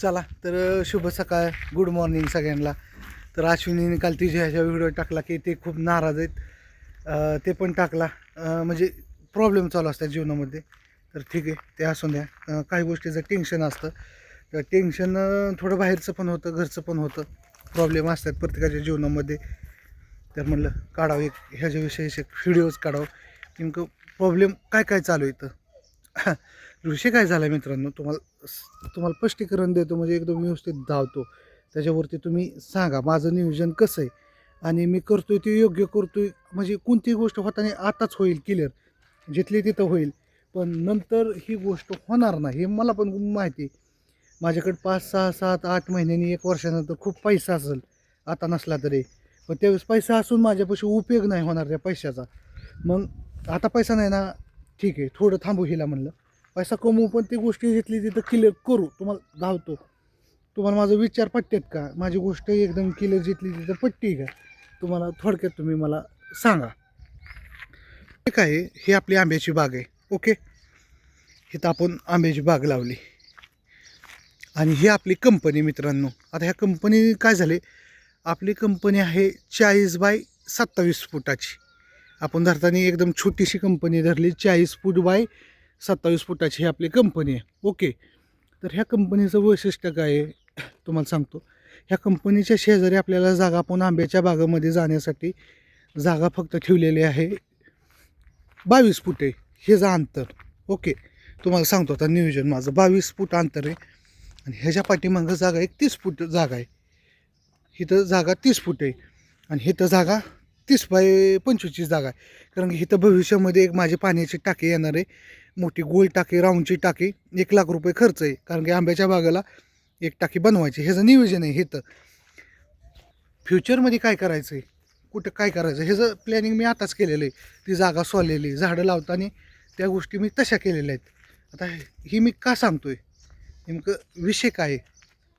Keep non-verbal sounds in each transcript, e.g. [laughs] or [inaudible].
चला तर शुभ सकाळ गुड मॉर्निंग सगळ्यांना. तर अश्विनीने काल तिच्या ह्याच्या व्हिडिओ टाकला की ते खूप नाराज आहेत. ते पण टाकला. म्हणजे प्रॉब्लेम चालू असतात जीवनामध्ये. तर ठीक आहे ते असून द्या. काही गोष्टीचं टेन्शन असतं. तर टेन्शन थोडं बाहेरचं पण होतं घरचं पण होतं. प्रॉब्लेम असतात प्रत्येकाच्या जीवनामध्ये. तर म्हणलं काढावं एक ह्याच्याविषयी एक व्हिडिओज काढावं. नेमकं प्रॉब्लेम काय काय चालू आहे विषय काय झाला मित्रांनो? तुम्हाला तुम्हाला स्पष्टीकरण देतो म्हणजे एकदम व्यवस्थित धावतो. त्याच्यावरती तुम्ही सांगा माझं नियोजन कसं आहे? आणि मी करतोय ते योग्य करतोय म्हणजे कोणतीही गोष्ट होताना आताच होईल क्लिअर जिथली तिथं होईल. पण नंतर ही गोष्ट होणार नाही हे मला पण माहिती माझ्याकडे पाच सहा सात आठ महिन्यांनी एक वर्षानंतर खूप पैसा असेल आता नसला तरी. पण त्यावेळेस पैसा असून माझ्यापाशी उपयोग नाही होणार त्या पैशाचा. मग आता पैसा नाही ना ठीक आहे थोडं थांबू हिला म्हणलं. पैसा कमवू पण ती गोष्टी घेतली तिथं क्लिअर करू. तुम्हाला धावतो. तुम्हाला माझा विचार पटतेत का? माझी गोष्ट एकदम क्लिअर जिथली तिथं पट्टी का? तुम्हाला थोडक्यात तुम्ही मला सांगा. ठीक आहे ही आपली आंब्याची बाग आहे. ओके? इथं आपण आंब्याची बाग लावली. आणि ही आपली कंपनी मित्रांनो. आता ह्या कंपनी काय झाले? आपली कंपनी आहे चाळीस बाय सत्तावीस फुटाची. आपण धरताना एकदम छोटीशी कंपनी धरली चाळीस फूट बाय सत्तावीस फुटाची ही आपली कंपनी आहे. ओके तर ह्या कंपनीचं वैशिष्ट्य काय आहे? तुम्हाला सांगतो. ह्या कंपनीच्या शेजारी आपल्याला जागा आपण आंब्याच्या बागामध्ये जाण्यासाठी जागा फक्त ठेवलेली आहे. बावीस फूट आहे. हे जा अंतर. ओके तुम्हाला सांगतो आता नियोजन माझं. बावीस फूट अंतर आहे. आणि ह्याच्या पाठीमागं जागा एक तीस फूट जागा आहे. इथं जागा तीस फूट आहे. आणि इथं जागा तीस बाय पंचवीसची जागा आहे. कारण की इथं भविष्यामध्ये एक माझी पाण्याची टाकी येणार आहे. मोठी गोल टाकी राऊंडची टाकी एक लाख रुपये खर्च आहे. कारण की आंब्याच्या बागेला एक टाकी बनवायची ह्याचं नियोजन आहे इथं. फ्युचरमध्ये काय करायचं आहे कुठं काय करायचं? ह्याचं प्लॅनिंग मी आताच केलेलं आहे. ती जागा सोललेली झाडं लावताना त्या गोष्टी मी तशा केलेल्या आहेत. आता ही मी का सांगतो आहे नेमकं विषय काय आहे?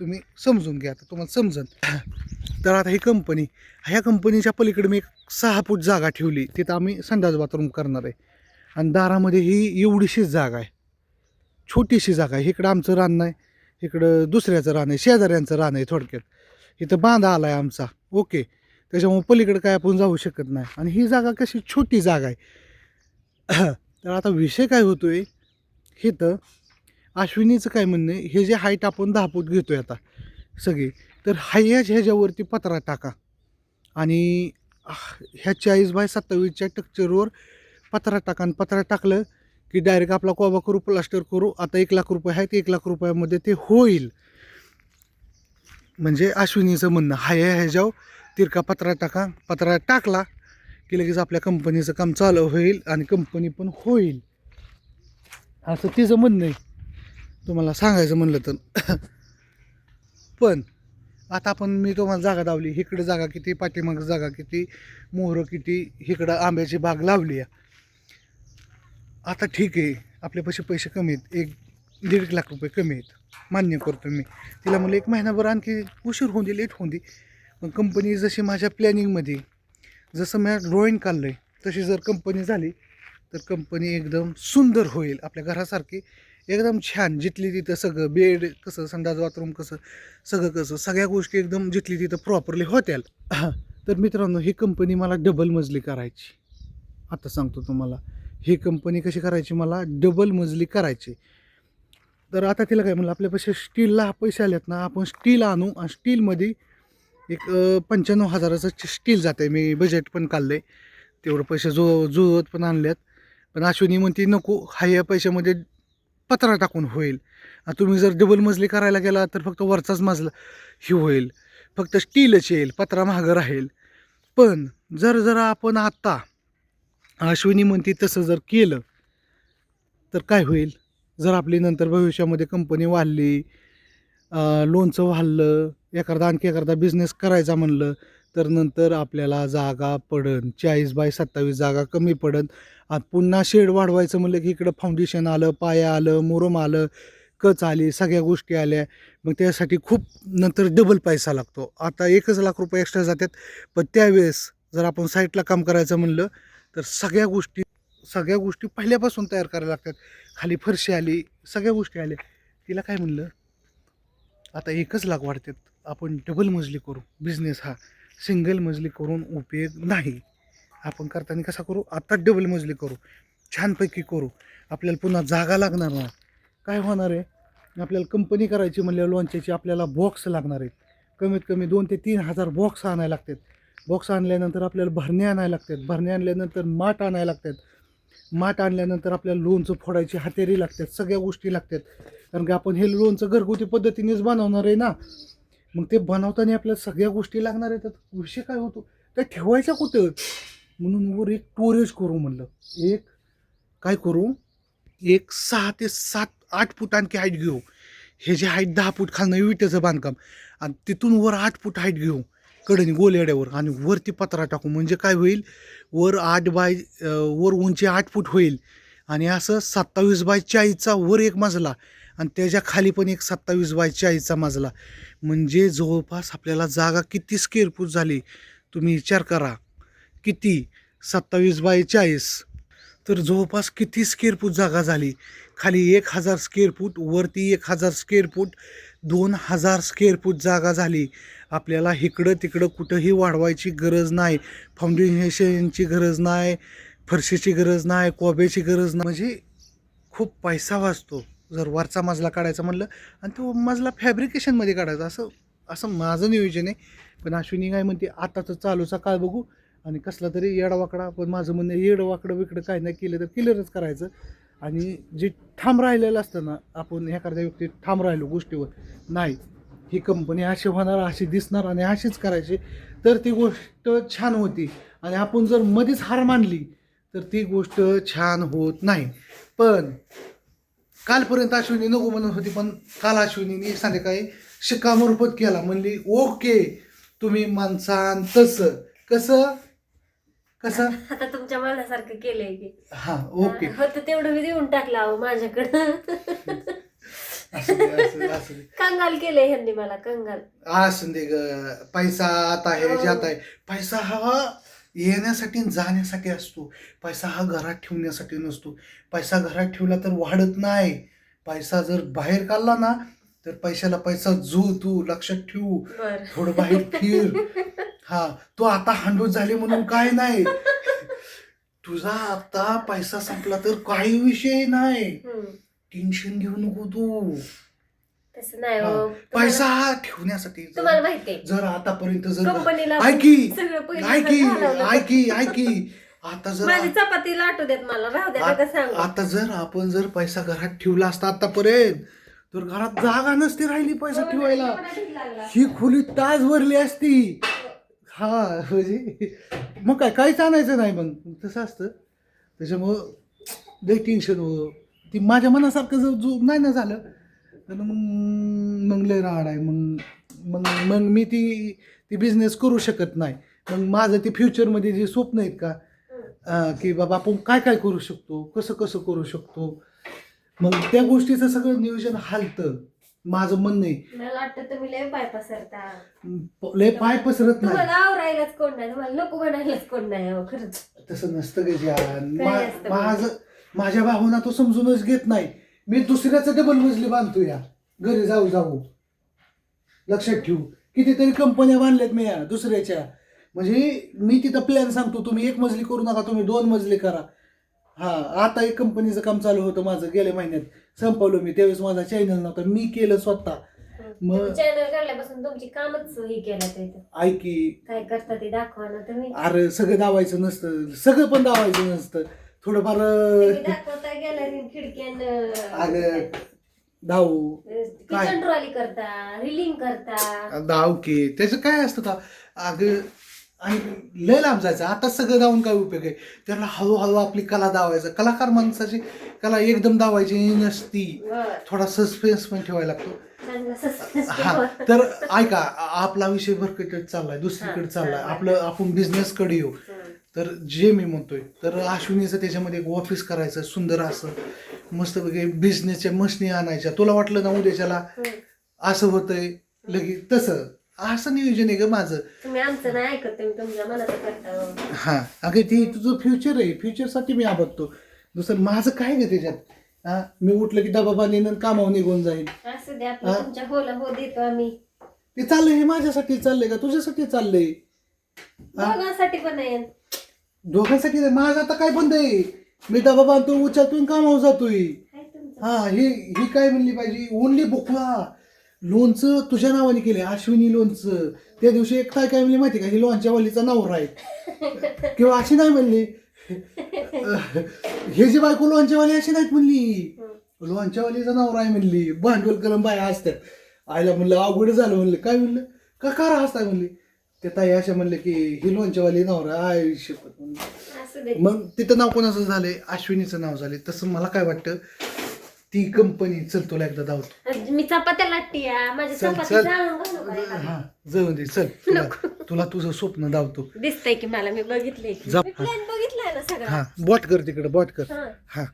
तुम्ही समजून घ्या. आता तुम्हाला समजन. तर आता ही कंपनी ह्या कंपनीच्या पलीकडे मी एक सहा फूट जागा ठेवली. तिथं आम्ही संडास बाथरूम करणार आहे. आणि दारामध्ये ही एवढीशीच जागा आहे. छोटीशी जागा आहे. इकडं आमचं रान नाही इकडं दुसऱ्याचं रान आहे शेजाऱ्यांचं रान आहे थोडक्यात. इथं बांधा आला आहे आमचा. ओके. त्याच्यामुळे पलीकडे काय आपण जाऊ शकत नाही. आणि ही जागा कशी छोटी जागा आहे. [coughs] तर आता विषय काय होतो आहे हे तर अश्विनीचं काय म्हणणं आहे हे जे हाईट आपण दहा फूट घेतो आहे आता सगळी तर हायच ह्याच्यावरती पत्रा टाका. आणि ह्या चाळीस बाय सत्तावीसच्या टक्चरवर पत्रा टाका. आणि पत्रा टाकलं की डायरेक्ट आपला कोबा करू प्लास्टर करू. आता एक लाख रुपये आहेत एक लाख रुपयामध्ये ते होईल. म्हणजे अश्विनीचं म्हणणं हाय ह्याच्यावर तिरका पत्रा टाका. पत्रा टाकला की लगेच आपल्या कंपनीचं काम चालू होईल आणि कंपनी पण होईल. असं तिचं म्हणणं आहे. तुम्हाला सांगायचं म्हणलं तर. [coughs] पण आता आपण मी तुम्हाला जागा लावली इकडं जागा किती पाठीमाग जागा किती मोहरं किती इकडं आंब्याची बाग लावली आहे. आता ठीक आहे आपल्यापाशी पैसे कमी आहेत एक दीड लाख रुपये कमी आहेत मान्य करतो मी. तिला म्हणलं एक महिनाभर आणखी उशीर होऊन दे लेट होऊन दे. पण कंपनी जशी माझ्या प्लॅनिंगमध्ये जसं मी ड्रॉईंग काढलं आहे तशी जर कंपनी झाली तर कंपनी एकदम सुंदर होईल. आपल्या घरासारखी एकदम छान जिथली तिथं सगळं बेड कसं संडास बाथरूम कसं सगळं कसं सगळ्या गोष्टी एकदम जिथली तिथं प्रॉपरली होत्याल. [coughs] तर मित्रांनो ही कंपनी मला डबल मजली करायची. आता सांगतो तुम्हाला ही कंपनी कशी करायची मला? डबल मजली करायची. तर आता तिला काय म्हणलं आपल्यापाशी स्टीलला पैसे आलेत ना आपण स्टील आणू आणि स्टीलमध्ये एक पंच्याण्णव हजाराचं स्टील जात आहे मी बजेट पण काढलं आहे तेवढं पैसे जो जुळत पण आणल्यात. पण अश्विनी म्हणते नको हाय या पैशामध्ये पत्रा टाकून होईल. तुम्ही जर डबल मजली करायला गेला तर फक्त वरचाच मजला ही होईल. फक्त स्टीलच येईल पत्रा महाग राहील. पण जर जर आपण आत्ता अश्विनी म्हणते तसं जर केलं तर काय होईल? जर आपली नंतर भविष्यामध्ये कंपनी वाढली लोनचं वाढलं एखादा आणखी एखादा बिझनेस करायचा म्हणलं तर नंतर आपल्याला जागा पडन. चाळीस बाय सत्तावीस जागा कमी पडन. पुन्हा शेड वाढवायचं म्हणलं की इकडं फाउंडेशन आलं पाया आलं मुरम आलं कच आली सगळ्या गोष्टी आल्या. मग त्यासाठी खूप नंतर डबल पैसा लागतो. आता एकच लाख रुपये एक्स्ट्रा जातात. पण त्यावेळेस जर आपण साईटला काम करायचं म्हणलं तर सगळ्या गोष्टी सगळ्या गोष्टी पहिल्यापासून तयार करायला लागतात. खाली फरशी आली सगळ्या गोष्टी आल्या. तिला काय म्हणलं आता एकच लाख वाढतात. आपण डबल मजली करू. बिझनेस हा. सिंगल मजली करून उपयोग नाही. आपण करताना कसा करू? आता डबल मजली करू. छानपैकी करू. आपल्याला पुन्हा जागा लागणार नाही. काय होणार आहे? आपल्याला कंपनी करायची म्हणल्या लोणच्याची आपल्याला बॉक्स लागणार आहेत. कमीत कमी दोन ते तीन हजार बॉक्स आणायला लागतात. बॉक्स आणल्यानंतर आपल्याला भरणे आणायला लागतात. भरणे आणल्यानंतर माठ आणायला लागतात. माठ आणल्यानंतर आपल्याला लोणचं फोडायची हातेरी लागतात. सगळ्या गोष्टी लागतात. कारण की आपण हे लोणचं घरगुती पद्धतीनेच बनवणार आहे ना? मग ते बनवताना आपल्याला सगळ्या गोष्टी लागणार आहेत. तर विषय काय होतो? त्या ठेवायचा कुठं? म्हणून वर एक स्टोरेज करू म्हणलं. एक काय करू? एक सहा ते सात आठ फूट आणखी हाईट घेऊ. हे जे हाईट दहा फूट खालनं विटेचं बांधकाम. आणि तिथून वर आठ फूट हाईट घेऊ. कडनी गोलेड्यावर आणि वरती पत्रा टाकू. म्हणजे काय होईल? वर आठ बाय वर उंची आठ फूट होईल. आणि असं सत्तावीस बाय चाळीसचा वर एक मजला. आणि त्याच्याखाली पण एक सत्तावीस बाय चाळीसचा मजला म्हणजे जवळपास आपल्याला जागा किती स्क्वेअर फूट झाली? तुम्ही विचार करा. किती? सत्तावीस बाय चाळीस तर जवळपास किती स्क्वेअर फूट जागा झाली? खाली एक हजार स्क्वेअर फूट वरती एक हजार स्क्वेअर फूट दोन हजार स्क्वेअर फूट जागा झाली. आपल्याला इकडं तिकडं कुठंही वाढवायची गरज नाही. फाउंडेशनची गरज नाही. फरशीची गरज नाही. कोब्याची गरज नाही. म्हणजे खूप पैसा वाचतो. जर वरचा मजला काढायचा म्हणलं आणि तो मजला फॅब्रिकेशनमध्ये काढायचा. असं असं माझं नियोजन आहे. पण अश्विनी काय म्हणते आताचं चालूचा काळ बघू आणि कसला तरी येडवाकडा पण माझं म्हणणं येडवाकडं विकडं काय नाही केलं तर क्लिअरच करायचं. आणि जे ठाम राहिलेलं असतं ना आपण एखाद्या व्यक्ती ठाम राहिलो गोष्टीवर नाही ही कंपनी अशी होणार अशी दिसणार आणि अशीच करायची. तर ती गोष्ट छान होती. आणि आपण जर मध्येच हार मानली तर ती गोष्ट छान होत नाही. पण कालपर्यंत अश्विनी नको म्हणत होती पण काल अश्विनीने संध्याकाळी शिक्कामोर्फत केला. म्हणली ओके तुम्ही माणसान तसं. कसं? कसं? आता तुमच्या मनासारखं केलंय की. हा ओके. होतं तेवढं मी देऊन टाकलं अहो माझ्याकडं. कंगाल केलंय ह्यांनी मला कंगाल. असं दे ग पैसा आता आहे जात आहे. पैसा हा येण्यासाठी जाण्यासाठी असतो. पैसा हा घरात ठेवण्यासाठी नसतो. पैसा घरात ठेवला तर वाढत नाही. पैसा जर बाहेर काढला ना तर पैशाला पैसा जो तू लक्षात ठेवू. थोडं बाहेर फिर. हा तू आता हांडून झाली म्हणून काय नाही. तुझा आता पैसा संपला तर काही विषय नाही. टेन्शन घेऊ नको तू. तसं नाही हा. हो. पैसा हा ठेवण्यासाठी जर- तुम्हाला माहितीये जर आतापर्यंत जर कंपनीला ऐकी सगळं ऐकी घालवलं. ऐकी ऐकी आता जर माझी चपाती लाटू देत मला. राहू द्या नका सांगू. आता जर आपण जर पैसा घरात ठेवला असता आतापर्यंत तर घरात जागा नसती राहिली पैसा ठेवायला. ढीग लागला. ही खोली तास भरली असती. हा म्हणजे मग काय काहीच आणायचं नाही मग. तसं असतं. त्याच्यामुळं लई टेन्शन हो. ती माझ्या मनासारखं जर जो नाही ना झालं तर मग मग लय राड आहे. मग मग मग मी ती ती बिझनेस करू शकत नाही. मग माझं ते फ्युचरमध्ये जे स्वप्न आहेत का की बाबा आपण काय काय करू शकतो कसं कसं करू शकतो. मग त्या गोष्टीचं सगळं नियोजन हालतं. माझं म्हणणं आहे. मला वाटतं तुम्ही लय पाय पसरता. प- लय पाय पसरत नाही. तुम्हाला आवरायलाच कोण नाही तुम्हाला नको म्हणायलाच कोण नाही अहो खरंच. तसं नसतं ग मा- असतं माझं माझ्या भावना तो समजूनच घेत नाही. मी दुसऱ्याचं डबल मजली बांधतो या. घरी जाऊ जाऊ. लक्षात ठेवू. कितीतरी कंपन्या बांधल्यात मी या दुसऱ्याच्या. म्हणजे मी तिथं प्लॅन सांगतो तुम्ही एक मजली करू नका तुम्ही दोन मजली करा. हा आता एक कंपनीचं काम चालू होतं माझं गेल्या महिन्यात. संपवलं मी. त्यावेळेस माझा चॅनल नव्हता. मी केलं स्वतः. मग- चॅनल काढल्यापासून तुमची कामच हे केलं ते. ऐकी. काय करता ते दाखवा ना तुम्ही. अरे सगळं दावायचं नसतं. सगळं पण दावायचं नसतं. थोडंफार तुम्ही दाखवता गॅलरी खिडक्यान अगं धावू. काय? किचन ट्रॉली करता रिलिंग करता. धाव की. त्याचं काय असतं का? अगं आणि लय लांब जायचं. आता सगळं धावून काय उपयोग आहे? त्याला हळूहळू आपली कला दावायचं कलाकार माणसाची कला एकदम दावायची नसती. थोडा सस्पेन्स पण ठेवायला लागतो. चांगलं suspense हा ठेवा. तर ऐका आ- आपला विषय भरकटत चाललाय दुसरीकडे हा, चाललाय. हा. आपलं आपण बिझनेसकडे येऊ. तर जे मी म्हणतोय तर अश्विनीचं त्याच्यामध्ये एक ऑफिस करायचं सुंदर असं मस्त बिझनेसच्या मशनी आणायच्या. तुला वाटलं ना उद्याच्याला. असं होतंय? लगेच तसं. असं नियोजन आहे ग माझं. तुम्ही आमचं नाही ऐकत तुम्ही तुमच्या मनाचं करता. हो. अगं ती तुझं फ्युचर आहे. फ्युचरसाठी मी आबदतो दुसरं माझं काय ग त्याच्यात? हा? मी उठलं की डबा बांधीन कामावर निघून जाईल असं हा? तुमच्या होला हो देतो आम्ही. ते चाललंय हे माझ्यासाठी चाललंय का? तुझ्यासाठी चाललंय. हा? दोघांसाठी पण आहे. दोघांसाठी नाही. माझं आता काय बंद आहे? मी डबा बांधतो उचलतोय कामावर जातोय. हा ही ही काय म्हणली पाहिजे? ओनली बुकवा. लोणचं तुझ्या नावाने केले अश्विनी लोणचं. त्या दिवशी एक काय काय म्हणली माहिती का? ही लोणच्या वालीचा नवरा आहे. [laughs] किंवा अशी नाही म्हणली. हे जी बायको लोणच्यावाली अशी नाहीत म्हणली. लोणच्यावालीचा नवरा आहे म्हणली. भांडवल करून बाया असतात आईला म्हणलं अवघड झालं म्हणलं. काय म्हणलं? का करा असताय म्हणली? ते ताई अशा म्हणले की ही लोणच्यावाली नवरा आय शपथ म्हणलं असं दे. मग तिथं नाव कोणाचं झालंय अश्विनीचं नाव झालंय तसं मला काय वाटतं ती कंपनी चल तुला एकदा धावतो. मी चपात्या चल, चल. जाळून घालू का एखादी? हा जाऊन दे चल. तुला तुला तुझं स्वप्न धावतो. दिसतंय की मला मी बघितलंय की. जा. मी plan बघितलाय ना सगळा. हा बॉट कर तिकडे बॉट कर. हा. हा.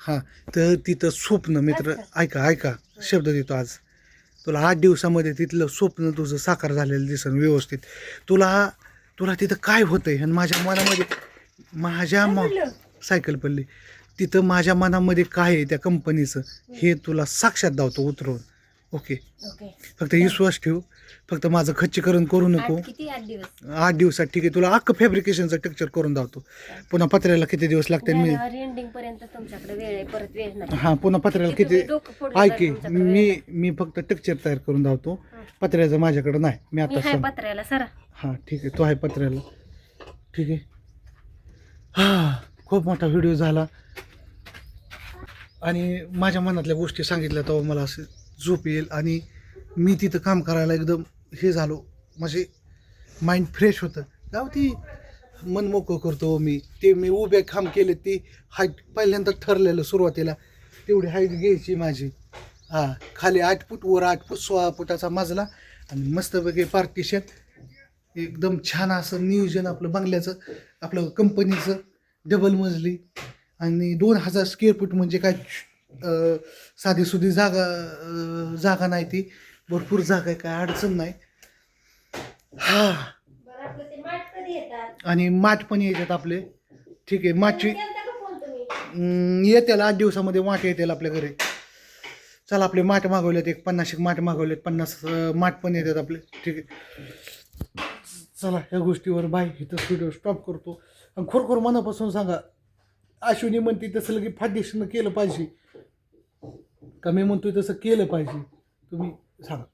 हा. तर तिथं स्वप्न मित्र ऐका ऐका. शब्द देतो आज. तुला आठ दिवसामध्ये तिथलं स्वप्न तुझं साकार झालेलं दिसन व्यवस्थित. तुला तुला तिथं काय होतंय? आणि माझ्या मनामध्ये माझ्या म? सायकल पडली. तिथं माझ्या मनामध्ये काय आहे त्या कंपनीचं हे तुला साक्षात धावतो उतरवून. ओके. ओके. फक्त विश्वास ठेव. फक्त माझं खच्चीकरण करू नको. आठ किती? आठ दिवस. आठ दिवसात ठीक आहे. तुला अख्खं फॅब्रिकेशनचं टेक्चर करून धावतो पुन्हा पत्र्याला किती दिवस लागते मी एंडिंग पर्यंत तुमच्याकडे वेळ आहे. परत वेळ नाही. हां पुन्हा पत्र्याला किती किती तुम्ही डोकं फोडलं ऐक तर की, तुमच्याकडे वेळ? मी. मी फक्त टेक्चर तयार करून धावतो हा. पत्र्याचं माझ्याकडे नाही. मी मी आता हाय सांग. पत्र्याला सरा. हां ठीक आहे. तो आहे पत्र्याला. ठीक आहे. हा खूप मोठा व्हिडिओ झाला. आणि माझ्या मनातल्या गोष्टी सांगितल्या तेव्हा मला असं झोप येईल आणि मी तिथं काम करायला एकदम हे झालो. म्हणजे माइंड फ्रेश होतं. गाव ती मन मोकळं करतो मी. ते मी उभे काम केले ते हाईट पहिल्यांदा ठरलेलं सुरुवातीला. तेवढी हाईट घ्यायची माझी. हां खाली आठ फूट वर आठ फूट सोळा फुटाचा माजला आणि मस्तपैकी पार्टिशन एकदम छान असं नियोजन आपलं बंगल्याचं आपलं कंपनीचं डबल मजली. आणि दोन हजार स्क्वेअर फूट म्हणजे काय? साधीसुधी जागा जागा नाही ती. भरपूर जागा आहे काय अडचण नाही. हा. आणि माठ पण येतात आपले. ठीक आहे माठची येते येतील आठ दिवसामध्ये माठ येतील आपल्या घरी. चला आपले माठ मागवलेत एक पन्नास एक माठ मागवलेत पन्नास माठ पण येतात आपले. ठीक आहे. चला या गोष्टीवर बाय. इथं व्हिडिओ स्टॉप करतो. आणि खोरखोर मनापासून सांगा. अश्विनी म्हणते तसं लगे फायदेशीरनं केलं पाहिजे. का मी म्हणतोय तसं केलं पाहिजे. तुम्ही सांगा.